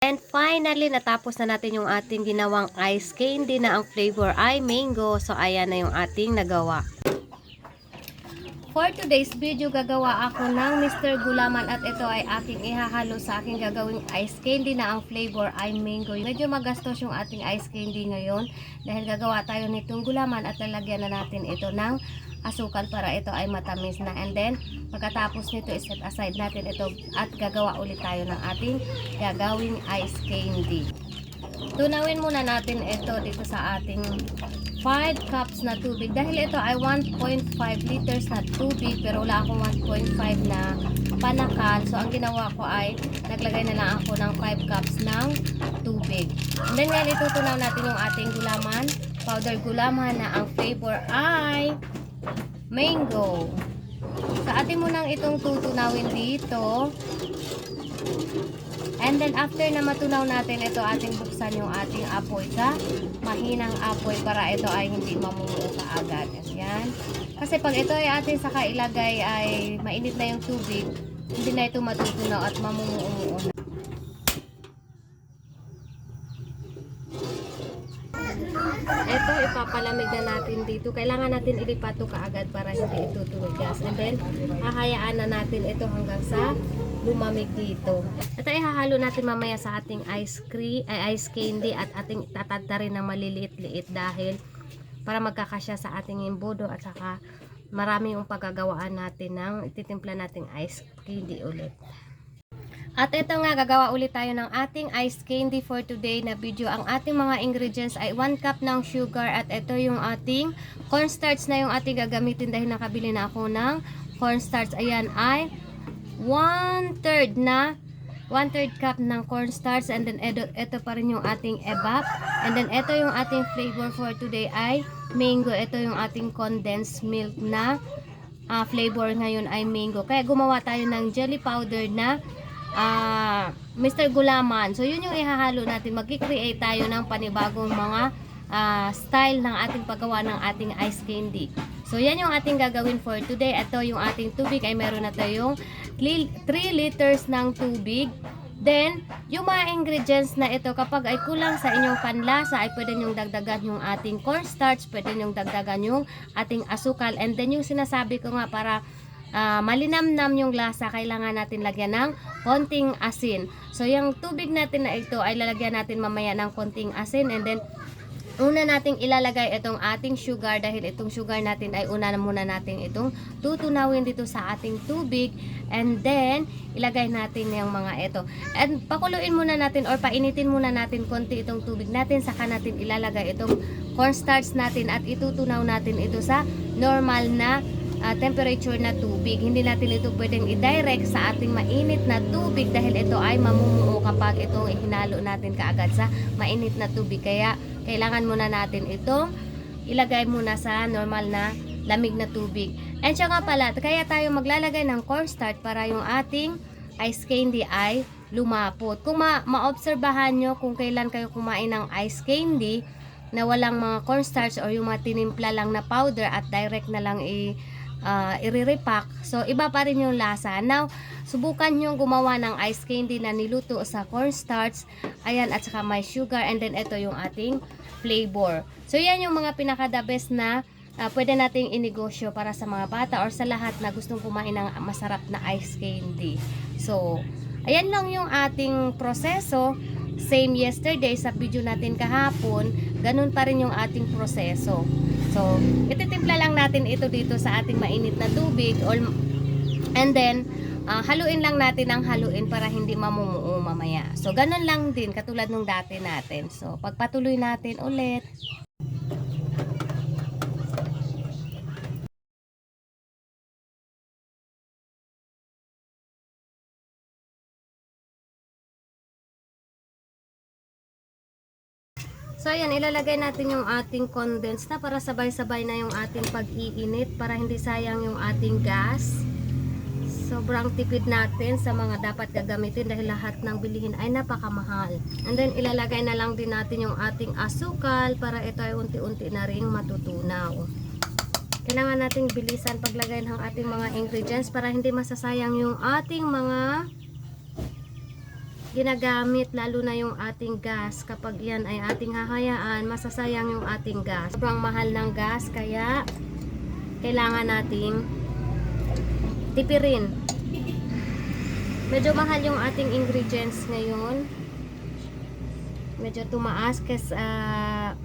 And finally, natapos na natin yung ating ginawang ice candy na ang flavor ay mango. So, ayan na yung ating nagawa. For today's video, gagawa ako ng Mr. Gulaman at ito ay aking ihahalo sa aking gagawing ice candy na ang flavor ay mango. Medyo magastos yung ating ice candy ngayon dahil gagawa tayo nitong gulaman at lalagyan na natin ito ng asukal para ito ay matamis na. And then, pagkatapos nito, set aside natin ito at gagawa ulit tayo ng ating gagawing ice candy. Tunawin muna natin ito dito sa ating 5 cups na tubig. Dahil ito ay 1.5 liters na tubig pero wala akong 1.5 na panakal. So, ang ginawa ko ay naglagay na lang ako ng 5 cups ng tubig. And then, ngayon itutunaw natin yung ating gulaman. Powder gulaman na ang flavor ay mango. So, atin mo nang itong tutunawin dito. And then after na matunaw natin ito ating buksan yung ating apoy sa mahinang apoy para ito ay hindi mamumuo kaagad. Ayan. Kasi pag ito ay ating saka ilagay ay mainit na yung tubig, hindi na ito matutunaw at mamumuo na. Ito ipapalamig na natin dito. Kailangan natin ilipat ito kaagad para hindi ito tumigas. And then, hahayaan na natin ito hanggang sa lumamig dito. Ito ihahalo natin mamaya sa ating ice cream, ay ice candy at ating tatadta rin ng maliliit-liit dahil para magkakasya sa ating imbudo at saka marami yung pagagawaan natin ng ititimpla nating ice candy ulit. At ito nga, gagawa ulit tayo ng ating ice candy for today na video. Ang ating mga ingredients ay 1 cup ng sugar at ito yung ating cornstarch na yung ating gagamitin dahil nakabili na ako ng cornstarch. Ayan ay 1 third na 1 third cup ng cornstarch and then ito, ito pa rin yung ating evap. And then ito yung ating flavor for today ay mango. Ito yung ating condensed milk na ah, flavor ngayon ay mango. Kaya gumawa tayo ng jelly powder na ah, Mr. Gulaman. So, yun yung ihahalo natin. Magkikreate tayo ng panibagong mga ah, style ng ating paggawa ng ating ice candy. So, yan yung ating gagawin for today. Ito yung ating tubig ay meron na tayong 3 liters ng tubig. Then, yung mga ingredients na ito, kapag ay kulang sa inyong panlasa, ay pwede nyong dagdagan yung ating cornstarch, pwede nyong dagdagan yung ating asukal. And then, yung sinasabi ko nga para ah, malinamnam yung lasa, kailangan natin lagyan ng konting asin. So, yung tubig natin na ito ay lalagyan natin mamaya ng konting asin and then una nating ilalagay itong ating sugar dahil itong sugar natin ay una na muna natin itong tutunawin dito sa ating tubig and then ilagay natin yung mga ito and pakuluin muna natin or painitin muna natin konti itong tubig natin saka natin ilalagay itong cornstarch natin at itutunaw natin ito sa normal na ah, temperature na tubig. Hindi natin ito pwedeng i-direct sa ating mainit na tubig dahil ito ay mamumuo kapag itong ihinalo natin kaagad sa mainit na tubig. Kaya kailangan muna natin itong ilagay muna sa normal na lamig na tubig. And siya nga pala, kaya tayo maglalagay ng cornstarch para yung ating ice candy ay lumapot. Kung ma- maobserbahan nyo kung kailan kayo kumain ng ice candy na walang mga cornstarch or yung mga tinimpla lang na powder at direct na lang i uh, i-repack. So, iba pa rin yung lasa. Now, subukan nyo gumawa ng ice candy na niluto sa cornstarch. Ayan, at saka may sugar. And then, ito yung ating flavor. So, yan yung mga pinaka-the best na ah, pwede nating inegosyo para sa mga bata or sa lahat na gustong kumain ng masarap na ice candy. So, ayan lang yung ating proseso. Same yesterday sa video natin kahapon, ganun pa rin yung ating proseso. So, natin ito dito sa ating mainit na tubig or, and then ah, haluin lang natin ang haluin para hindi mamumuo mamaya. So, ganun lang din katulad nung dati natin. So, pagpatuloy natin ulit. So ayan, ilalagay natin yung ating condense na para sabay-sabay na yung ating pag-iinit para hindi sayang yung ating gas. Sobrang tipid natin sa mga dapat gagamitin dahil lahat ng bilihin ay napakamahal. And then ilalagay na lang din natin yung ating asukal para ito ay unti-unti na ring matutunaw. Kailangan nating bilisan paglagay ng ating mga ingredients para hindi masasayang yung ating mga ginagamit lalo na yung ating gas. Kapag yan ay ating hahayaan masasayang yung ating gas. Sobrang mahal ng gas kaya kailangan nating tipirin. Medyo mahal yung ating ingredients ngayon. Medyo tumaas kasi ah,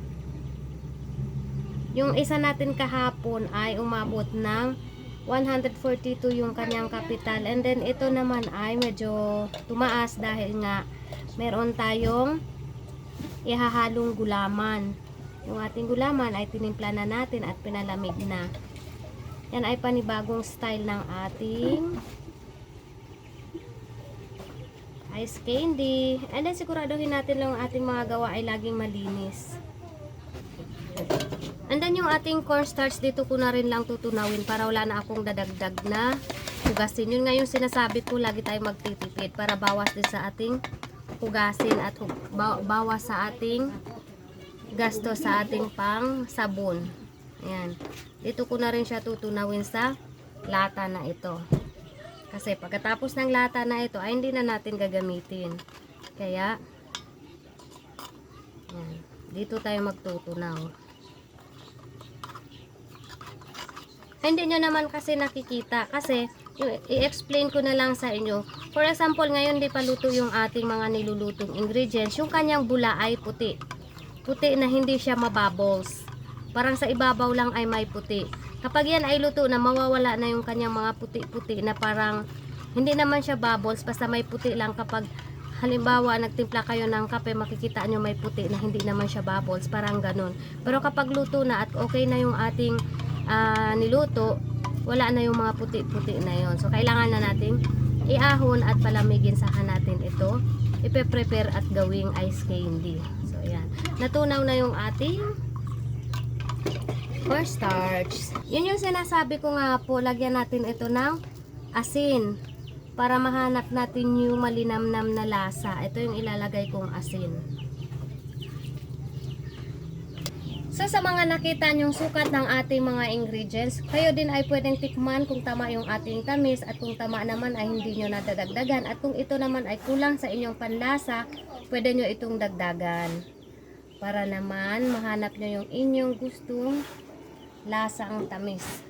yung isa natin kahapon ay umabot ng 142 yung kanyang kapital. And then ito naman ay medyo tumaas dahil nga meron tayong ihahalong gulaman. Yung ating gulaman ay tinimpla na natin at pinalamig na. Yan ay panibagong style ng ating ice candy. And then siguraduhin natin lang ang ating mga gawa ay laging malinis And then yung ating cornstarch dito ko na rin lang tutunawin para wala na akong dadagdag na hugasin. Yun nga yung sinasabi ko, lagi tayo magtitipid para bawas din sa ating hugasin at bawas sa ating gasto sa ating pang sabon. Ayan. Dito ko na rin siya tutunawin sa lata na ito. Kasi pagkatapos ng lata na ito ay hindi na natin gagamitin. Kaya, ayan. Dito tayo magtutunaw. Hindi nyo naman kasi nakikita kasi i-explain ko na lang sa inyo. For example, ngayon di pa luto yung ating mga nilulutong ingredients. Yung kanyang bula ay puti. Puti na hindi siya mabubbles. Parang sa ibabaw lang ay may puti. Kapag yan ay luto na, mawawala na yung kanyang mga puti-puti na parang hindi naman siya bubbles, basta may puti lang kapag halimbawa nagtimpla kayo ng kape, makikita nyo may puti na hindi naman siya bubbles, parang ganun. Pero kapag luto na at okay na yung ating ah, niluto, wala na yung mga puti-puti na yon. So, kailangan na natin iahon at palamigin saka natin ito. Ipe-prepare at gawing ice candy. So, ayan. Natunaw na yung ating cornstarch. Yun yung sinasabi ko nga po, lagyan natin ito ng asin para mahanap natin yung malinamnam na lasa. Ito yung ilalagay kong asin. So sa mga nakita nyong sukat ng ating mga ingredients, kayo din ay pwedeng tikman kung tama yung ating tamis at kung tama naman ay hindi nyo nadadagdagan at kung ito naman ay kulang sa inyong panlasa, pwede nyo itong dagdagan para naman mahanap nyo yung inyong gustong lasa ang tamis.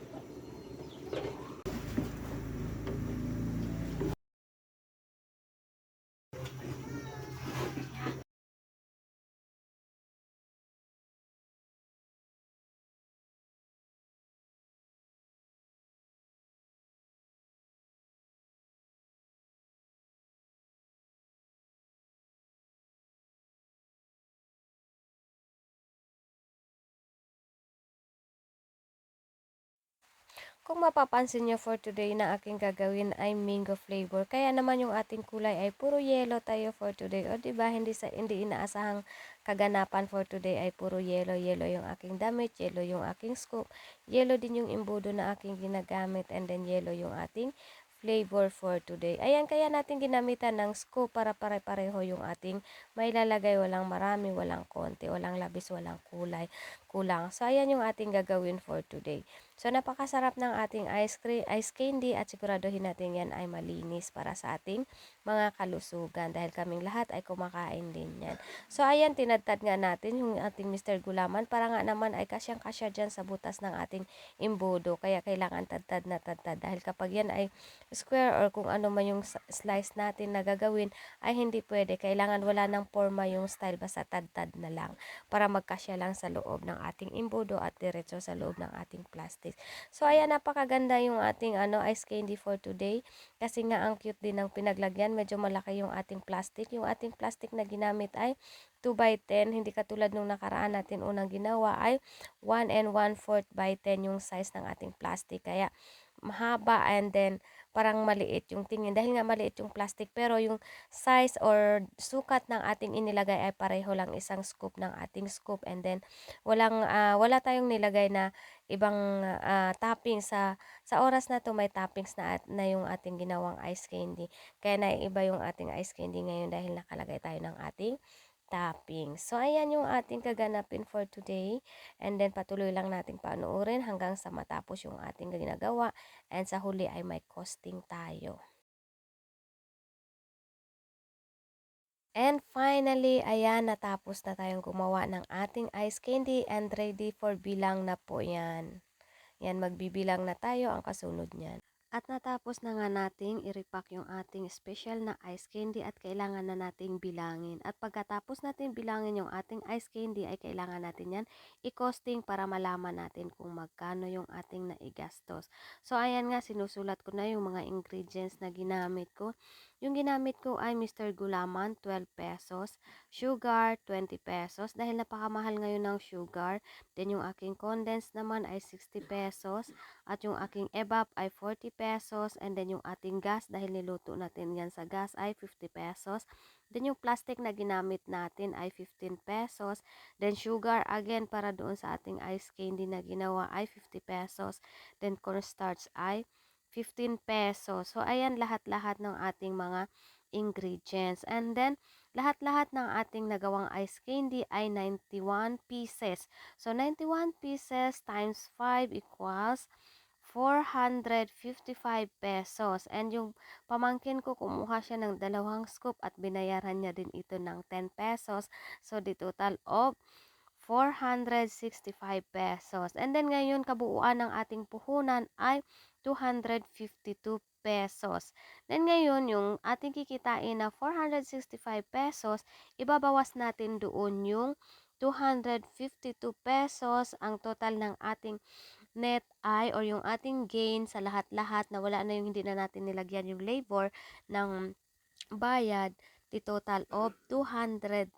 Kung mapapansin nyo for today na aking gagawin ay mango flavor. Kaya naman yung ating kulay ay puro yellow tayo for today. O ba hindi sa hindi inaasahang kaganapan for today ay puro yellow. Yellow yung aking damit, yellow yung aking scoop, yellow din yung imbudo na aking ginagamit and then yellow yung ating flavor for today. Ayan, kaya natin ginamitan ng scoop para pare-pareho yung ating may lalagay. Walang marami, walang konti, walang labis, walang kulay, kulang. So, ayan yung ating gagawin for today. So, napakasarap ng ating ice cream, ice candy at siguraduhin natin yan ay malinis para sa ating mga kalusugan dahil kaming lahat ay kumakain din yan. So, ayan, tinadtad nga natin yung ating Mr. Gulaman para nga naman ay kasyang-kasya dyan sa butas ng ating imbudo. Kaya kailangan tadtad na tadtad dahil kapag yan ay square or kung ano man yung slice natin na gagawin ay hindi pwede. Kailangan wala ng forma yung style basta tadtad na lang para magkasya lang sa loob ng ating imbudo at diretso sa loob ng ating plastic. So ayan napakaganda yung ating ano ice candy for today kasi nga ang cute din ng pinaglagyan. Medyo malaki yung ating plastic. Yung ating plastic na ginamit ay 2 by 10 hindi katulad nung nakaraan natin unang ginawa ay 1 and 1 4 by 10 yung size ng ating plastic. Kaya mahaba and then parang maliit yung tingin dahil nga maliit yung plastic pero yung size or sukat ng ating inilagay ay pareho lang isang scoop ng ating scoop. And then walang ah, wala tayong nilagay na ibang ah, topping sa sa oras na to may toppings na na yung ating ginawang ice candy. Kaya naiiba yung ating ice candy ngayon dahil nakalagay tayo ng ating topping. So ayan yung ating kaganapin for today and then patuloy lang nating panoorin hanggang sa matapos yung ating ginagawa and sa huli ay may costing tayo. And finally, ayan, natapos na tayong gumawa ng ating ice candy and ready for bilang na po yan. Yan, magbibilang na tayo ang kasunod niyan. At natapos na nga nating i-repack yung ating special na ice candy at kailangan na nating bilangin. At pagkatapos natin bilangin yung ating ice candy ay kailangan natin yan i-costing para malaman natin kung magkano yung ating naigastos. So ayan nga, sinusulat ko na yung mga ingredients na ginamit ko. Yung ginamit ko ay Mr. Gulaman, 12 pesos. Sugar, 20 pesos. Dahil napakamahal ngayon ng sugar. Then yung aking condensed naman ay 60 pesos. At yung aking evap ay 40 pesos. And then yung ating gas, dahil niluto natin yan sa gas, ay 50 pesos. Then yung plastic na ginamit natin ay 15 pesos. Then sugar, again, para doon sa ating ice candy na ginawa ay 50 pesos. Then cornstarch ay 15 pesos. So, ayan lahat-lahat ng ating mga ingredients. And then, lahat-lahat ng ating nagawang ice candy ay 91 pieces. So, 91 pieces times 5 equals 455 pesos. And yung pamangkin ko, kumuha siya ng dalawang scoop at binayaran niya din ito ng 10 pesos. So, the total of 465 pesos. And then ngayon, kabuuan ng ating puhunan ay 252 pesos. Then ngayon, yung ating kikitain na 465 pesos, ibabawas natin doon yung 252 pesos. Ang total ng ating net ay or yung ating gain sa lahat-lahat na wala na yung hindi na natin nilagyan yung labor ng bayad total of 203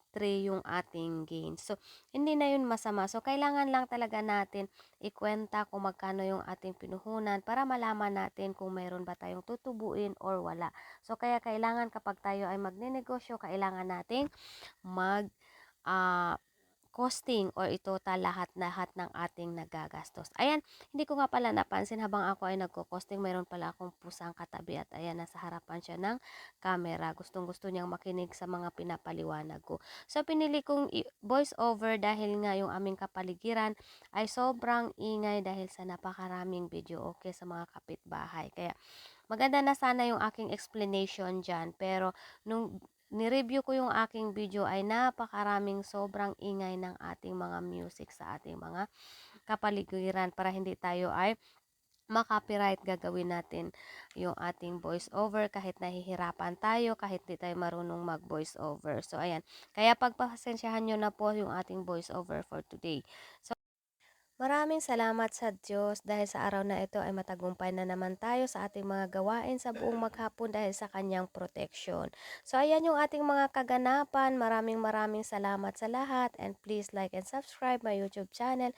yung ating gain. So, hindi na yun masama. So, kailangan lang talaga natin ikwenta kung magkano yung ating pinuhunan para malaman natin kung mayroon ba tayong tutubuin or wala. So, kaya kailangan kapag tayo ay magnenegosyo, kailangan nating mag uh, costing or itotal lahat-lahat ng ating nagagastos. Ayan, hindi ko nga pala napansin habang ako ay nagko-costing, mayroon pala akong pusang katabi at ayan, nasa harapan siya ng camera. Gustong gusto niyang makinig sa mga pinapaliwanag ko. So, pinili kong voice over dahil nga yung aming kapaligiran ay sobrang ingay dahil sa napakaraming video okay sa mga kapitbahay. Kaya, maganda na sana yung aking explanation dyan. Pero, nung nireview ko yung aking video ay napakaraming sobrang ingay ng ating mga music sa ating mga kapaligiran para hindi tayo ay makopyright gagawin natin yung ating voice over kahit nahihirapan tayo kahit di tayo marunong mag voice over so ayan. Kaya pagpasensyahan nyo na po yung ating voice over for today. So Maraming salamat sa Diyos dahil sa araw na ito ay matagumpay na naman tayo sa ating mga gawain sa buong maghapon dahil sa kanyang protection. So ayan yung ating mga kaganapan. Maraming maraming salamat sa lahat and please like and subscribe my YouTube channel